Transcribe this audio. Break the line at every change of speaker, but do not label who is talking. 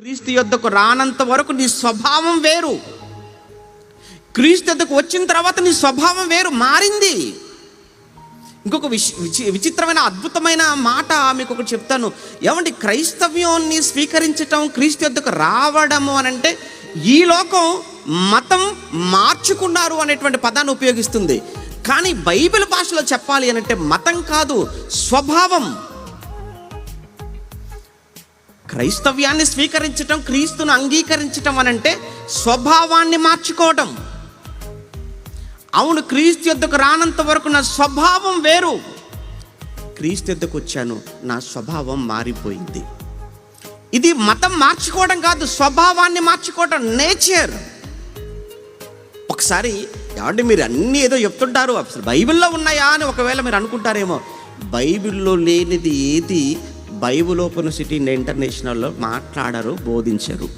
క్రీస్తు యొద్దకు రానంత వరకు నీ స్వభావం వేరు. క్రీస్తు యొద్దకు వచ్చిన తర్వాత నీ స్వభావం వేరు మారింది. ఇంకొక విచి విచి- విచిత్రమైన అద్భుతమైన మాట మీకు ఒకటి చెప్తాను. ఏమండి క్రైస్తవ్యాన్ని స్వీకరించటం క్రీస్తు యొద్దకు రావడము అని అంటే ఈ లోకం మతం మార్చుకున్నారు అనేటువంటి పదాన్ని ఉపయోగిస్తుంది. కానీ బైబిల్ భాషలో చెప్పాలి అని అంటే మతం కాదు స్వభావం. క్రైస్తవ్యాన్ని స్వీకరించటం క్రీస్తును అంగీకరించటం అని అంటే స్వభావాన్ని మార్చుకోవటం. అవును క్రీస్తు యొద్దకు రానంత వరకు నా స్వభావం వేరు. క్రీస్తు యొద్దకు వచ్చాను నా స్వభావం మారిపోయింది. ఇది మతం మార్చుకోవడం కాదు స్వభావాన్ని మార్చుకోవడం నేచర్. ఒకసారి ఏమంటే మీరు అన్నీ ఏదో చెప్తుంటారు అసలు బైబిల్లో ఉన్నాయా అని ఒకవేళ మీరు అనుకుంటారేమో బైబిల్లో లేనిది ఏది బైబుల్ ఓపెన్ సిటీ ఇంటర్నేషనల్లో మాట్లాడరు బోధించరు.